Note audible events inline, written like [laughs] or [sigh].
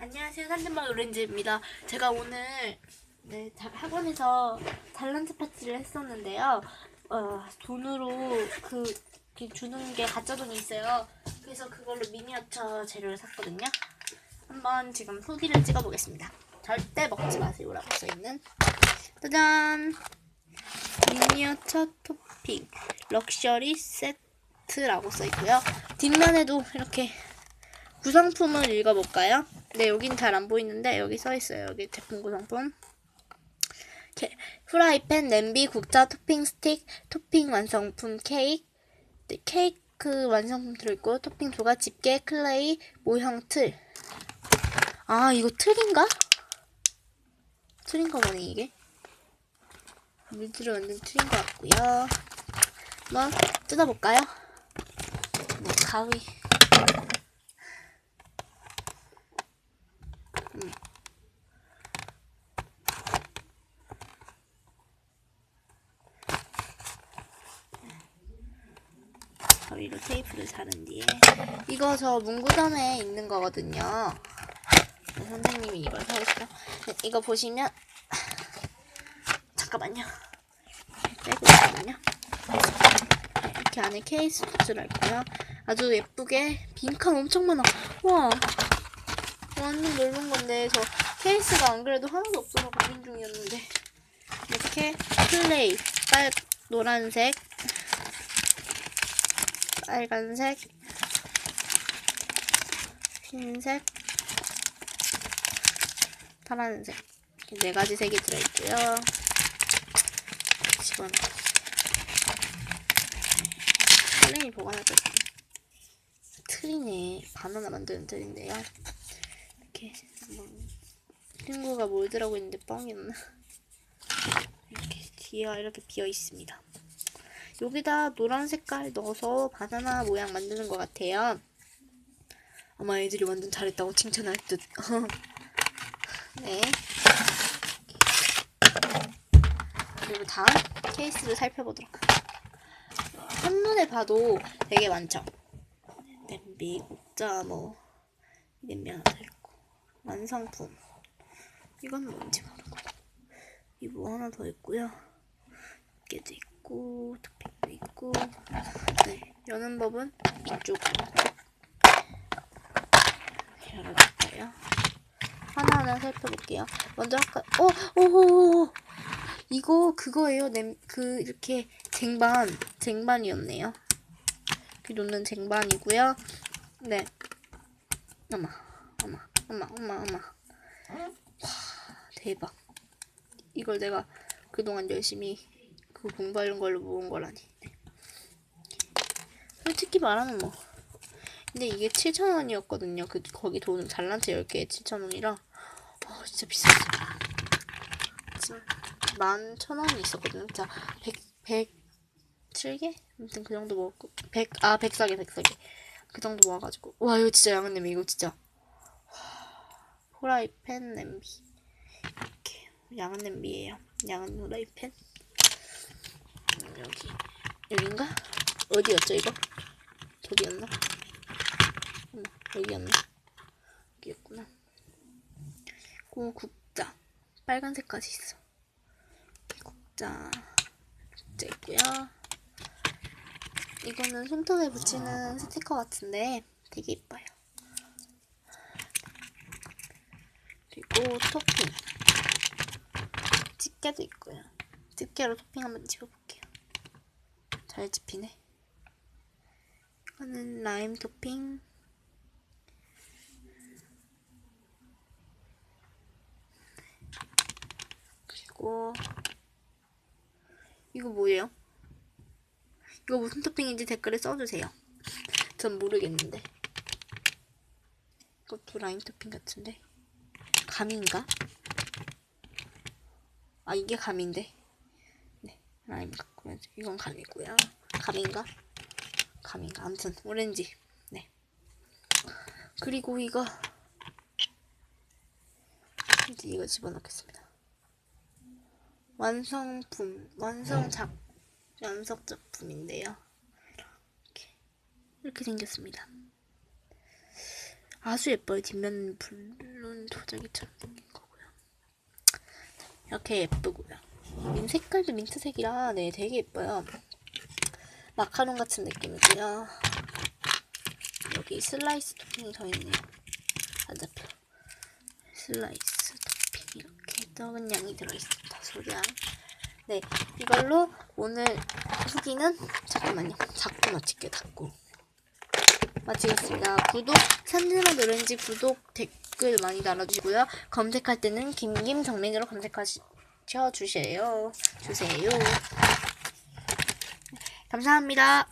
안녕하세요. 산전방 오렌지입니다. 제가 오늘 네, 자- 학원에서 달란트 파티를 했었는데요. 어, 돈으로 그, 그 주는 게 가짜 돈이 있어요. 그래서 그걸로 미니어처 재료를 샀거든요. 한번 지금 후기를 찍어보겠습니다. 절대 먹지 마세요 라고 써있는 짜잔! 미니어처 토핑 럭셔리 세트라고 써있고요. 뒷면에도 이렇게 구성품을 읽어볼까요? 네, 여긴 잘 안 보이는데 여기 써 있어요. 여기 제품 구성품. 이렇게 프라이팬, 냄비, 국자, 토핑 스틱, 토핑 완성품 케이크, 네, 케이크 완성품 들어있고 토핑 조각, 집게, 클레이, 모형 틀. 아, 이거 틀인가? 틀인가 보네 이게. 물들어 만든 틀인 것 같고요. 한번 뜯어볼까요? 네, 가위. 가위로 테이프를 사는 뒤에 이거 저 문구점에 있는 거거든요. 네, 선생님이 이걸 사줬어요. 네, 이거 보시면 [laughs] 잠깐만요. 빼고 있거든요. 네, 이렇게 안에 케이스 굿즈가 있고요. 아주 예쁘게 빈칸 엄청 많아. 와 완전 넓은 건데 저 케이스가 안 그래도 하나도 없어서 고민 중이었는데 이렇게 플레이 빨 노란색 빨간색 흰색 파란색. 이렇게 네 가지 색이 들어있고요. 집어넣어 플레이 보관할 때 트리네. 바나나 만드는 트리인데요. 이렇게 뭐 친구가 뭘 들어가고 있는데 뻥이었나? [laughs] 이렇게 뒤가 이렇게 비어 있습니다 여기다 노란 색깔 넣어서 바나나 모양 만드는 것 같아요. 아마 애들이 완전 잘했다고 칭찬할 듯. [laughs] 네. 그리고 다음 케이스를 살펴보도록 한눈에 봐도 되게 많죠? 냄비, 국자, 뭐 냄비 하나 더 있고. 완성품. 이건 뭔지 모르고. 이뭐 하나 더 있고요. 깨도 있고 있고. 네 여는 법은 이쪽으로 열어볼까요. 하나하나 살펴볼게요. 먼저 아까 어오오 이거 그거예요. 냄 그 이렇게 쟁반 쟁반이었네요. 이렇게 놓는 쟁반이고요. 네. 엄마 엄마 엄마 엄마 엄마. 와 대박. 이걸 내가 그동안 열심히 그 공부하는 걸로 모은 거라니. 네. 솔직히 말하면 뭐. 근데 이게 7,000원이었거든요. 그 거기 돈은 잘난 체 10개에 7,000원이라. 어 진짜 비쌌어. 진짜 11,000원이 있었거든요. 자 100, 107개? 아무튼 그 정도 먹었고. 100, 아 104개 104개. 그 정도 모아가지고. 와 이거 진짜 양은 냄비 이거 진짜. 후라이팬 냄비. 이렇게 양은 냄비예요. 양은 후라이팬. 여기. 여긴가? 어디였죠 이거? 저기였나? 음, 여기였나? 여기였구나. 고 국자. 빨간색까지 있어. 국자. 국자 있고요. 이거는 손톱에 붙이는 스티커 같은데 되게 이뻐요. 그리고 토핑. 집게도 있고요. 집게로 토핑 한번 집어볼게요. 잘 집히네 이거는 라임 토핑? 그리고 이거 뭐예요? 이거 무슨 토핑인지 댓글에 써주세요. 전 모르겠는데. 이것도 라임 토핑 같은데? 감인가? 아 이게 감인데? 네 라임 같고 이건 감이고요. 감인가? 감인가 아무튼 오렌지 네 그리고 이거 이제 이거 집어넣겠습니다 완성품 완성작 연속 작품인데요 이렇게 이렇게 생겼습니다 아주 예뻐요. 뒷면 블룬 도자기처럼 생긴 거고요. 이렇게 예쁘고요. 민 색깔도 민트색이라 네 되게 예뻐요. 마카롱 같은 느낌이고요. 여기 슬라이스 토핑이 더 있네요. 안 잡혀. 슬라이스 토핑 이렇게 적은 양이 들어있습니다. 소량. 네, 이걸로 오늘 후기는 잠깐만요. 자꾸 마칠게 닫고. 마치겠습니다. 구독, 산지만 오렌지 구독, 댓글 많이 달아주시고요. 검색할 때는 김김 정민으로 검색하셔 주세요. 주세요. 감사합니다.